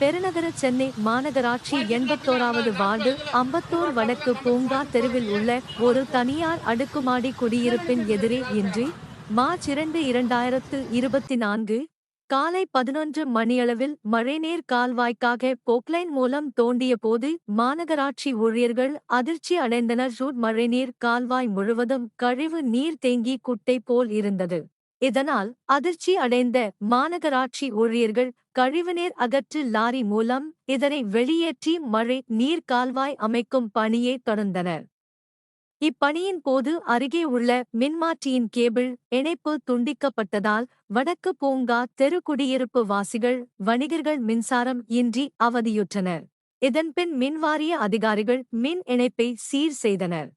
சென்னை மாநகராட்சி எண்பத்தோராவது வார்டு அம்பத்தூர் வடக்கு பூங்கா தெருவில் உள்ள ஒரு தனியார் அடுக்குமாடி குடியிருப்பின் எதிரே இன்றி மார்ச் இரண்டு இரண்டாயிரத்து இருபத்தி நான்கு காலை பதினொன்று மணியளவில் மழைநீர் கால்வாய்க்காக போக்லைன் மூலம் தோண்டிய போது மாநகராட்சி ஊழியர்கள் அதிர்ச்சி அடைந்தனர். ரூட் மழைநீர் கால்வாய் முழுவதும் கழிவு நீர் தேங்கி குட்டை போல் இருந்தது. இதனால் அதிர்ச்சி அடைந்த மாநகராட்சி ஊழியர்கள் கழிவுநீர் அகற்று லாரி மூலம் இதனை வெளியேற்றி மழை நீர் கால்வாய் அமைக்கும் பணியை தொடர்ந்தனர். இப்பணியின் போது அருகே உள்ள மின்மாற்றியின் கேபிள் இணைப்பு துண்டிக்கப்பட்டதால் வடக்கு பூங்கா தெரு குடியிருப்பு வாசிகள் வணிகர்கள் மின்சாரம் இன்றி அவதியுற்றனர். இதன்பின் மின்வாரிய அதிகாரிகள் மின் இணைப்பை சீர் செய்தனர்.